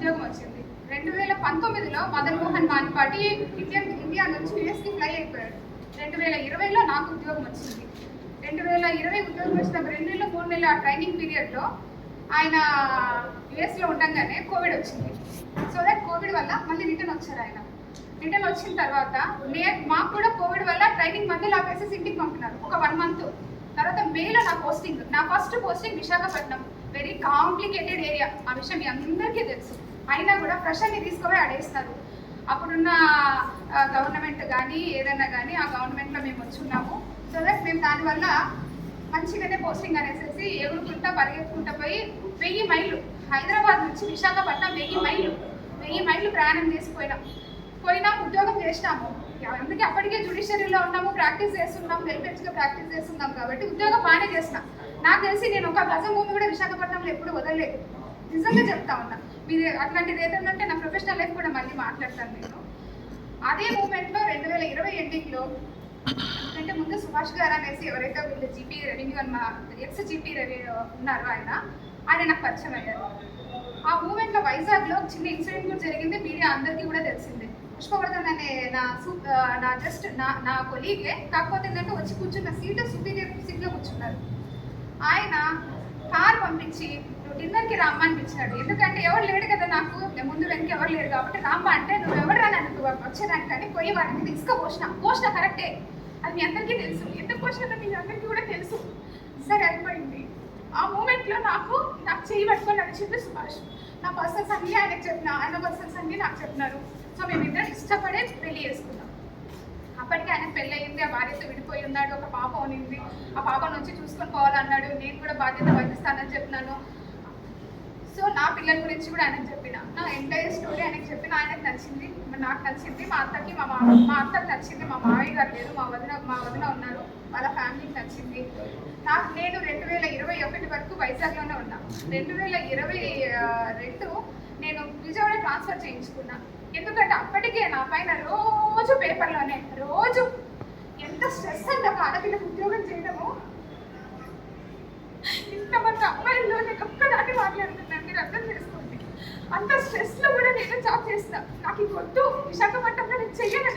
ఉద్యోగం వచ్చింది. రెండు వేల పంతొమ్మిదిలో మదన్ మోహన్ మానిపాటి ఇండియన్ ఇండియా నుంచి యుఎస్కి ఫ్లై అయిపోయాడు. రెండు వేల ఇరవైలో నాకు ఉద్యోగం వచ్చింది. రెండు వేల ఇరవై ఉద్యోగం వచ్చిన రెండు నెలలు మూడు నెలల ట్రైనింగ్ పీరియడ్లో ఆయన యుఎస్లో ఉండగానే కోవిడ్ వచ్చింది. సో దట్ కోవిడ్ వల్ల మళ్ళీ రిటర్న్ వచ్చారు ఆయన. రిటర్న్ వచ్చిన తర్వాత నే మాకు కూడా కోవిడ్ వల్ల ట్రైనింగ్ మధ్యలో ఆపేసేసి ఇంటికి పంపినారు. ఒక వన్ మంత్. తర్వాత మేలో నా పోస్టింగ్ నా first posting Visakhapatnam. Very complicated area ఆ విషయం మీ అందరికీ తెలుసు. అయినా కూడా ఫ్రెషర్ని తీసుకుపోయి ఆడేస్తారు. అప్పుడున్న గవర్నమెంట్ కానీ ఏదైనా కానీ ఆ గవర్నమెంట్లో మేము వచ్చున్నాము. సో దట్ మేము దానివల్ల మంచిగానే పోస్టింగ్ అనేసి ఎగురుకుంటా పరిగెత్తుకుంటా పోయి వెయ్యి మైళ్ళు హైదరాబాద్ నుంచి విశాఖపట్నం వెయ్యి మైళ్ళు వెయ్యి మైళ్ళు ప్రయాణం చేసి పోయినాం. పోయినాం ఉద్యోగం చేసినాము. అందుకే అప్పటికే జుడిషియరీలో ఉన్నాము ప్రాక్టీస్ చేస్తున్నాం వెల్ఫేర్స్గా ప్రాక్టీస్ చేస్తున్నాం కాబట్టి ఉద్యోగం బాగానే చేసినాం. నాకు తెలిసి నేను ఒక గజం భూమి కూడా విశాఖపట్నంలో ఎప్పుడు వదలలేదు. నిజంగా చెప్తా ఉన్నా. మీరు అట్లాంటిది ఏదైనా నా ప్రొఫెషనల్ లైఫ్ కూడా మళ్ళీ మాట్లాడతాను నేను. అదే మూమెంట్లో రెండు వేల ఇరవై ఎండింగ్లో అంటే ముందు సుభాష్ గారు అనేసి ఎవరైతే వీళ్ళు జీపీ రెవెన్యూ అని మా ఎక్స్ జీపీ రెవెన్యూ ఉన్నారో ఆయన ఆయన నాకు పరిచయం అయ్యారు. ఆ మూమెంట్లో వైజాగ్లో లో చిన్న ఇన్సిడెంట్ కూడా జరిగింది. మీడియా అందరికీ కూడా తెలిసిందే. పుష్పవర్ధన్ అనే నా సూ నా జస్ట్ నా నా కొలీగే కాకపోతే ఏంటంటే వచ్చి కూర్చున్న సీట్ సుపీరియర్ సీట్లో కూర్చున్నారు. ఆయన కార్ పంపించి నువ్వు డిన్నర్కి రామ్మా అనిపించాడు ఎందుకంటే ఎవరు లేడు కదా నాకు. నేను ముందు వెనక ఎవరు లేరు కాబట్టి రామ్మా అంటే నువ్వు ఎవరు రా నన్ను వచ్చేదానికి కానీ పోయి వారిని తీసుకుపోసిన పోసిన. కరెక్టే. అది మీ అందరికీ తెలుసు. ఎందుకు పోసినా మీ అందరికీ కూడా తెలుసు. సరే అయిపోయింది. ఆ మూమెంట్లో నాకు నాకు చేయి పట్టుకొని నడిచింది సుభాష్. నా పర్సన్స్ అన్నీ ఆయనకు చెప్పిన ఆయన పర్సన్స్ అన్నీ నాకు చెప్పినారు. సో మేమిద్దరం ఇష్టపడే పెళ్ళి చేసుకున్నాం. అప్పటికే ఆయన పెళ్ళయింది ఆ భార్యతో విడిపోయి ఉన్నాడు ఒక పాప ఉనింది. ఆ పాప నుంచి చూసుకొని పోవాలన్నాడు. నేను కూడా బాధ్యత వహిస్తానని చెప్పినాను. సో నా పిల్లల గురించి కూడా ఆయనకు చెప్పిన. నా ఎంటైర్ స్టోరీ ఆయనకు చెప్పిన ఆయనకు నచ్చింది. నాకు నచ్చింది. మా అత్తకి మా మామ మా అత్తకి నచ్చింది. మా మావయ్య గారు లేరు మా వదిన మా వదిన ఉన్నారు. వాళ్ళ ఫ్యామిలీకి నచ్చింది. నాకు నేను రెండు వేల ఇరవై ఒకటి వరకు వైజాగ్లోనే ఉన్నా. రెండు వేల ఇరవై రెండు నేను విజయవాడ ట్రాన్స్ఫర్ చేయించుకున్నాను ఎందుకంటే అప్పటికే నా పైన రోజు పేపర్లోనే రోజు ఎంత స్ట్రెస్ అంటే ఒక ఆడపిల్లకు ఉద్యోగం చేయడము. ఇంతమంది అమ్మాయిల్లో నేను ఒక్కదాన్ని మాట్లాడుతున్నాను మీరు అర్థం చేసుకోండి. అంత స్ట్రెస్లో కూడా నేను జాబ్ చేస్తాను నాకు ఈ వద్దు విశాఖపట్నంలో నేను చెయ్యను